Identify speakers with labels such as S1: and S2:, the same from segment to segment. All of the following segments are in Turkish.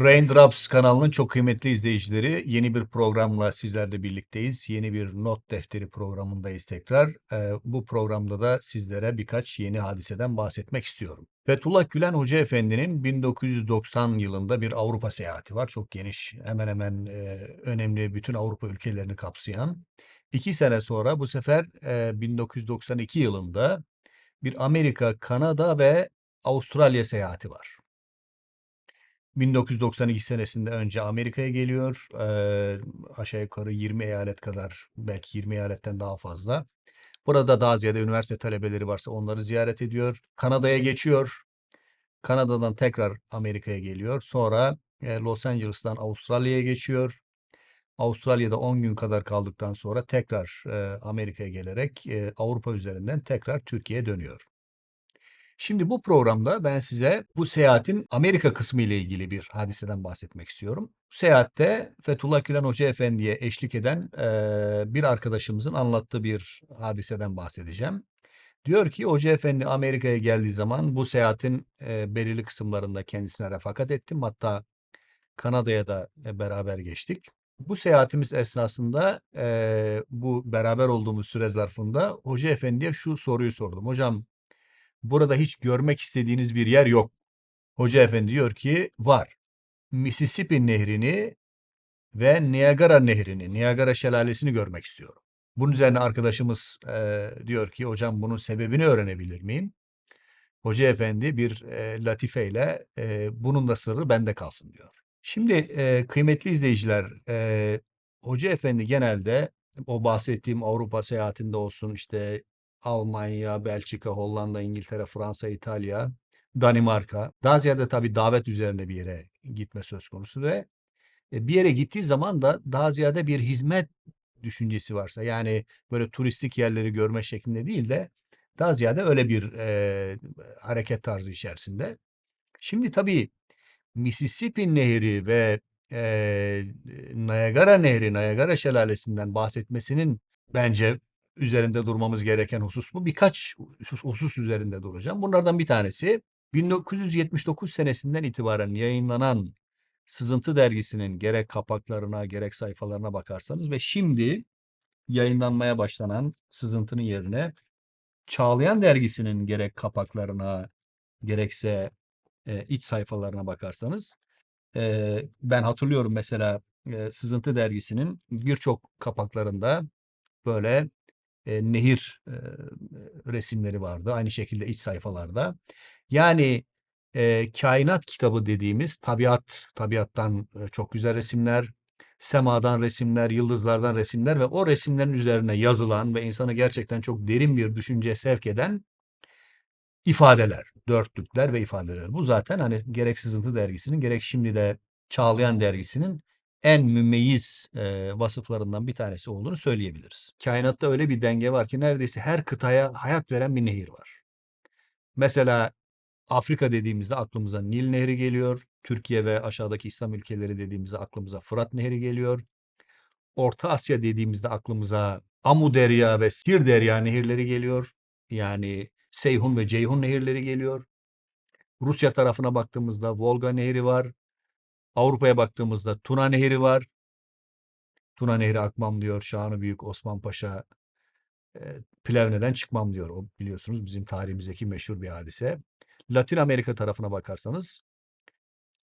S1: Raindrops kanalının çok kıymetli izleyicileri yeni bir programla sizlerle birlikteyiz. Yeni bir not defteri programındayız tekrar. Ee, bu programda da sizlere birkaç yeni hadiseden bahsetmek istiyorum. Fethullah Gülen Hoca Efendi'nin 1990 yılında bir Avrupa seyahati var. Çok geniş, hemen hemen e, önemli bütün Avrupa ülkelerini kapsayan. İki sene sonra bu sefer e, 1992 yılında bir Amerika, Kanada ve Avustralya seyahati var. 1992 senesinde önce Amerika'ya geliyor. Eee, aşağı yukarı 20 eyalet kadar, belki 20 eyaletten daha fazla. Burada daha ziyade üniversite talebeleri varsa onları ziyaret ediyor. Kanada'ya geçiyor. Kanada'dan tekrar Amerika'ya geliyor. Sonra e, Los Angeles'tan Avustralya'ya geçiyor. Avustralya'da 10 gün kadar kaldıktan sonra tekrar e, Amerika'ya gelerek e, Avrupa üzerinden tekrar Türkiye'ye dönüyor. Şimdi bu programda ben size bu seyahatin Amerika kısmı ile ilgili bir hadiseden bahsetmek istiyorum. Bu seyahatte Fethullah Gülen Hoca Efendi'ye eşlik eden eee, bir arkadaşımızın anlattığı bir hadiseden bahsedeceğim. Diyor ki Hoca Efendi Amerika'ya geldiği zaman bu seyahatin eee, belirli kısımlarında kendisine refakat ettim. Hatta Kanada'ya da e, beraber geçtik. Bu seyahatimiz esnasında eee, bu beraber olduğumuz süre zarfında Hoca Efendi'ye şu soruyu sordum. Hocam burada hiç görmek istediğiniz bir yer yok. Hoca efendi diyor ki var. Mississippi nehrini ve Niagara nehrini, Niagara şelalesini görmek istiyorum. Bunun üzerine arkadaşımız eee, diyor ki hocam bunun sebebini öğrenebilir miyim? Hoca efendi bir eee, latifeyle eee, bunun da sırrı bende kalsın diyor. Şimdi eee, kıymetli izleyiciler, eee, Hoca efendi genelde o bahsettiğim Avrupa seyahatinde olsun işte Almanya, Belçika, Hollanda, İngiltere, Fransa, İtalya, Danimarka. Daha ziyade tabii davet üzerine bir yere gitme söz konusu ve e, bir yere gittiği zaman da daha ziyade bir hizmet düşüncesi varsa yani böyle turistik yerleri görme şeklinde değil de daha ziyade öyle bir e, hareket tarzı içerisinde. Şimdi tabii Mississippi Nehri ve e, Niagara Nehri, Niagara Şelalesi'nden bahsetmesinin bence üzerinde durmamız gereken husus bu. Birkaç husus, üzerinde duracağım. Bunlardan bir tanesi 1979 senesinden itibaren yayınlanan Sızıntı dergisinin gerek kapaklarına gerek sayfalarına bakarsanız ve şimdi yayınlanmaya başlanan Sızıntı'nın yerine Çağlayan dergisinin gerek kapaklarına gerekse e, iç sayfalarına bakarsanız e, ben hatırlıyorum mesela e, Sızıntı dergisinin birçok kapaklarında böyle e, nehir e, resimleri vardı. Aynı şekilde iç sayfalarda. Yani e, kainat kitabı dediğimiz tabiat, tabiattan e, çok güzel resimler, semadan resimler, yıldızlardan resimler ve o resimlerin üzerine yazılan ve insanı gerçekten çok derin bir düşünceye sevk eden ifadeler, dörtlükler ve ifadeler. Bu zaten hani gerek Sızıntı dergisinin gerek şimdi de Çağlayan dergisinin en mümeyyiz e, vasıflarından bir tanesi olduğunu söyleyebiliriz. Kainatta öyle bir denge var ki neredeyse her kıtaya hayat veren bir nehir var. Mesela Afrika dediğimizde aklımıza Nil Nehri geliyor. Türkiye ve aşağıdaki İslam ülkeleri dediğimizde aklımıza Fırat Nehri geliyor. Orta Asya dediğimizde aklımıza Amu Derya ve Sir Derya nehirleri geliyor. Yani Seyhun ve Ceyhun nehirleri geliyor. Rusya tarafına baktığımızda Volga Nehri var. Avrupa'ya baktığımızda Tuna Nehri var. Tuna Nehri akmam diyor Şanı Büyük Osman Paşa e, Plevne'den çıkmam diyor. O biliyorsunuz bizim tarihimizdeki meşhur bir hadise. Latin Amerika tarafına bakarsanız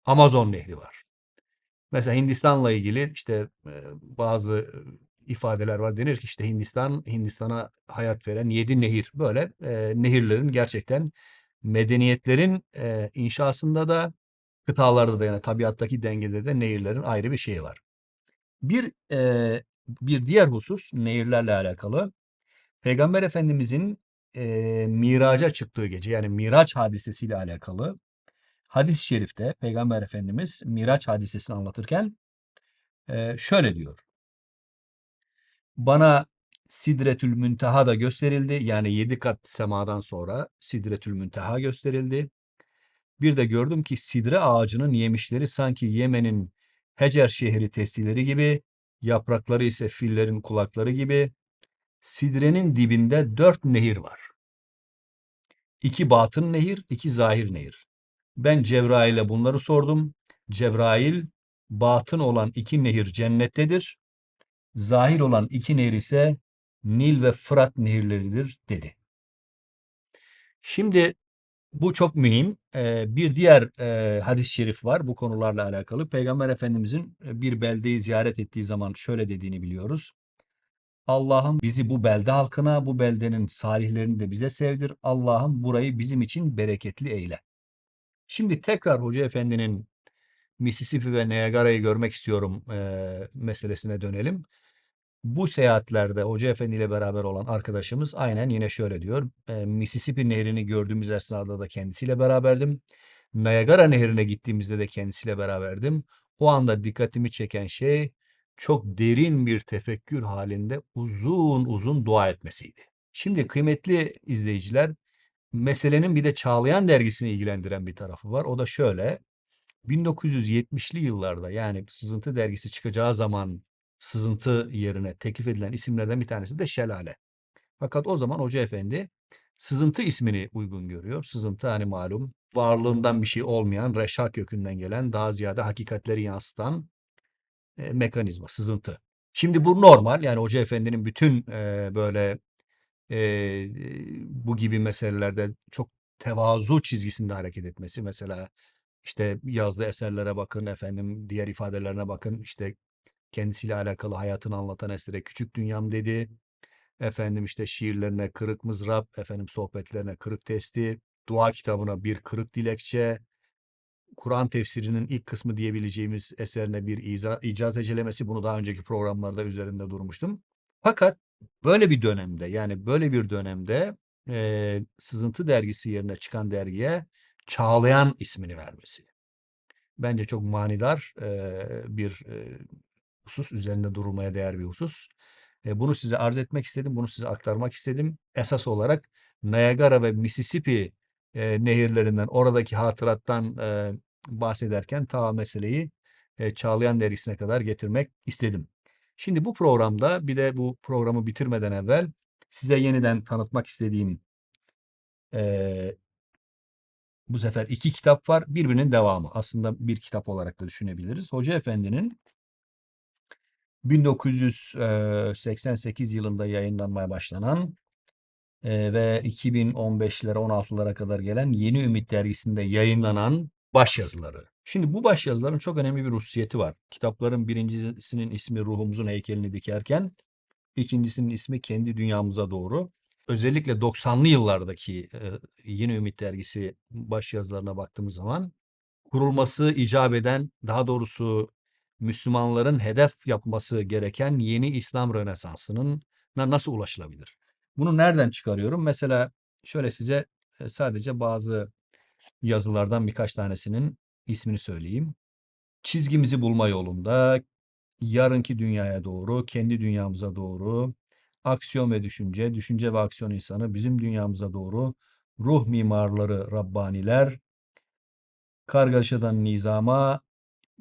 S1: Amazon Nehri var. Mesela Hindistan'la ilgili işte e, bazı e, ifadeler var. Denir ki işte Hindistan, Hindistan'a hayat veren yedi nehir. Böyle e, nehirlerin gerçekten medeniyetlerin e, inşasında da kıtalarda da yani tabiattaki dengede de nehirlerin ayrı bir şeyi var. Bir e, bir diğer husus nehirlerle alakalı. Peygamber Efendimizin e, miraca çıktığı gece yani Miraç hadisesiyle alakalı hadis-i şerifte Peygamber Efendimiz Miraç hadisesini anlatırken e, şöyle diyor. Bana Sidretül Münteha da gösterildi. Yani yedi kat semadan sonra Sidretül Münteha gösterildi. Bir de gördüm ki sidre ağacının yemişleri sanki Yemen'in Hecer şehri testileri gibi, yaprakları ise fillerin kulakları gibi. Sidrenin dibinde dört nehir var. İki batın nehir, iki zahir nehir. Ben Cebrail'e bunları sordum. Cebrail, batın olan iki nehir cennettedir. Zahir olan iki nehir ise Nil ve Fırat nehirleridir dedi. Şimdi bu çok mühim. Bir diğer hadis-i şerif var bu konularla alakalı. Peygamber Efendimizin bir beldeyi ziyaret ettiği zaman şöyle dediğini biliyoruz. Allah'ım bizi bu belde halkına, bu beldenin salihlerini de bize sevdir. Allah'ım burayı bizim için bereketli eyle. Şimdi tekrar Hoca Efendi'nin Mississippi ve Niagara'yı görmek istiyorum meselesine dönelim. Bu seyahatlerde Hoca Efendi ile beraber olan arkadaşımız aynen yine şöyle diyor. E, Mississippi Nehri'ni gördüğümüz esnada da kendisiyle beraberdim. Niagara Nehri'ne gittiğimizde de kendisiyle beraberdim. O anda dikkatimi çeken şey çok derin bir tefekkür halinde uzun uzun dua etmesiydi. Şimdi kıymetli izleyiciler, meselenin bir de Çağlayan dergisini ilgilendiren bir tarafı var. O da şöyle. 1970'li yıllarda yani Sızıntı dergisi çıkacağı zaman Sızıntı yerine teklif edilen isimlerden bir tanesi de Şelale. Fakat o zaman Hoca Efendi Sızıntı ismini uygun görüyor. Sızıntı hani malum varlığından bir şey olmayan, reşa kökünden gelen, daha ziyade hakikatleri yansıtan e, mekanizma, sızıntı. Şimdi bu normal. Yani Hoca Efendi'nin bütün e, böyle e, bu gibi meselelerde çok tevazu çizgisinde hareket etmesi. Mesela işte yazdığı eserlere bakın, efendim diğer ifadelerine bakın. İşte kendisiyle alakalı hayatını anlatan esere Küçük Dünyam dedi. Efendim işte şiirlerine Kırık Mızrap, efendim sohbetlerine Kırık Testi, dua kitabına bir Kırık Dilekçe, Kur'an tefsirinin ilk kısmı diyebileceğimiz eserine bir iza, icaz ecelemesi. Bunu daha önceki programlarda üzerinde durmuştum. Fakat böyle bir dönemde yani böyle bir dönemde e, Sızıntı dergisi yerine çıkan dergiye Çağlayan ismini vermesi. Bence çok manidar e, bir e, husus, üzerinde durulmaya değer bir husus. E, bunu size arz etmek istedim, bunu size aktarmak istedim. Esas olarak Niagara ve Mississippi e, nehirlerinden, oradaki hatırattan e, bahsederken ta meseleyi Çağlayan dergisine kadar getirmek istedim. Şimdi bu programda bir de bu programı bitirmeden evvel size yeniden tanıtmak istediğim e, bu sefer iki kitap var. Birbirinin devamı. Aslında bir kitap olarak da düşünebiliriz. Hoca Efendi'nin 1988 yılında yayınlanmaya başlanan ve 2015'lere 16'lara kadar gelen Yeni Ümit dergisinde yayınlanan başyazıları. Şimdi bu başyazıların çok önemli bir hususiyeti var. Kitapların birincisinin ismi Ruhumuzun Heykelini Dikerken, ikincisinin ismi Kendi Dünyamıza Doğru. Özellikle 90'lı yıllardaki Yeni Ümit dergisi başyazılarına baktığımız zaman kurulması icap eden, daha doğrusu Müslümanların hedef yapması gereken yeni İslam Rönesansı'nın nasıl ulaşılabilir? Bunu nereden çıkarıyorum? Mesela şöyle size e, sadece bazı yazılardan birkaç tanesinin ismini söyleyeyim. Çizgimizi bulma yolunda, yarınki dünyaya doğru, kendi dünyamıza doğru, aksiyon ve düşünce, düşünce ve aksiyon insanı, bizim dünyamıza doğru, ruh mimarları, Rabbaniler, kargaşadan nizama,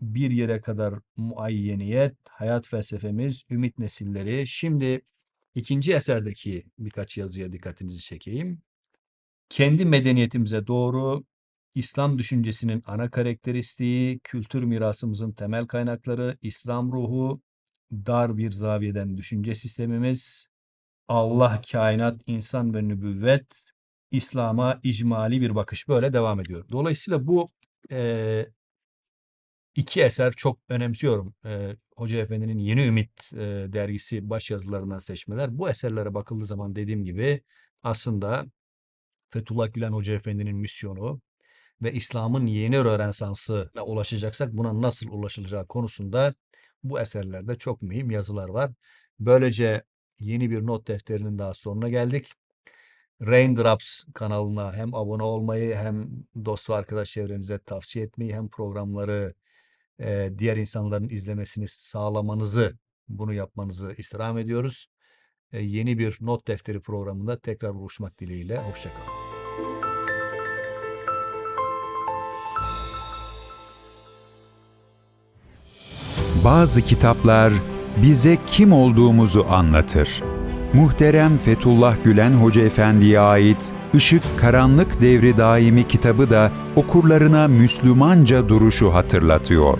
S1: bir yere kadar muayyeniyet, hayat felsefemiz, ümit nesilleri. Şimdi ikinci eserdeki birkaç yazıya dikkatinizi çekeyim. Kendi medeniyetimize doğru İslam düşüncesinin ana karakteristiği, kültür mirasımızın temel kaynakları, İslam ruhu, dar bir zaviyeden düşünce sistemimiz, Allah, kainat, insan ve nübüvvet, İslam'a icmali bir bakış böyle devam ediyor. Dolayısıyla bu e, iki eser çok önemsiyorum. E, Hoca Efendi'nin Yeni Ümit e, dergisi başyazılarından seçmeler. Bu eserlere bakıldığı zaman dediğim gibi aslında Fethullah Gülen Hoca Efendi'nin misyonu ve İslam'ın yeni Rönesansı'na ulaşacaksak buna nasıl ulaşılacağı konusunda bu eserlerde çok mühim yazılar var. Böylece yeni bir not defterinin daha sonuna geldik. Raindrops kanalına hem abone olmayı hem dost ve arkadaş çevrenize tavsiye etmeyi hem programları e, diğer insanların izlemesini sağlamanızı, bunu yapmanızı istirham ediyoruz. E, yeni bir not defteri programında tekrar buluşmak dileğiyle. Hoşçakalın.
S2: Bazı kitaplar bize kim olduğumuzu anlatır. Muhterem Fethullah Gülen Hoca Efendi'ye ait Işık Karanlık Devri Daimi kitabı da okurlarına Müslümanca duruşu hatırlatıyor.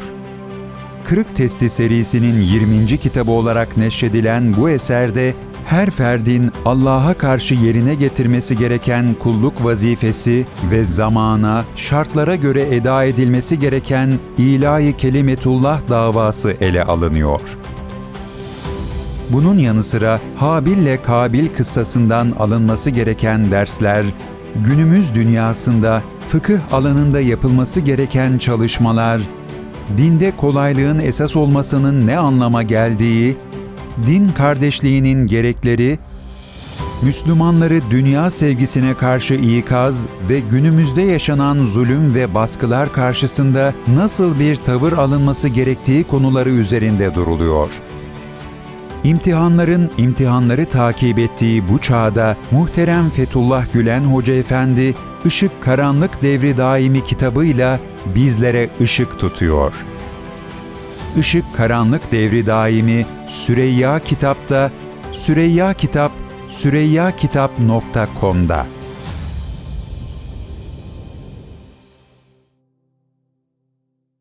S2: Kırık Testi serisinin 20. kitabı olarak neşredilen bu eserde her ferdin Allah'a karşı yerine getirmesi gereken kulluk vazifesi ve zamana, şartlara göre eda edilmesi gereken ilahi kelimetullah davası ele alınıyor. Bunun yanı sıra Habil ile Kabil kıssasından alınması gereken dersler, günümüz dünyasında fıkıh alanında yapılması gereken çalışmalar, dinde kolaylığın esas olmasının ne anlama geldiği, din kardeşliğinin gerekleri, Müslümanları dünya sevgisine karşı ikaz ve günümüzde yaşanan zulüm ve baskılar karşısında nasıl bir tavır alınması gerektiği konuları üzerinde duruluyor. İmtihanların imtihanları takip ettiği bu çağda muhterem Fethullah Gülen Hoca Efendi Işık Karanlık Devri Daimi kitabıyla bizlere ışık tutuyor. Işık Karanlık Devri Daimi Süreyya Kitap'ta Süreyya Kitap süreyyakitap.com'da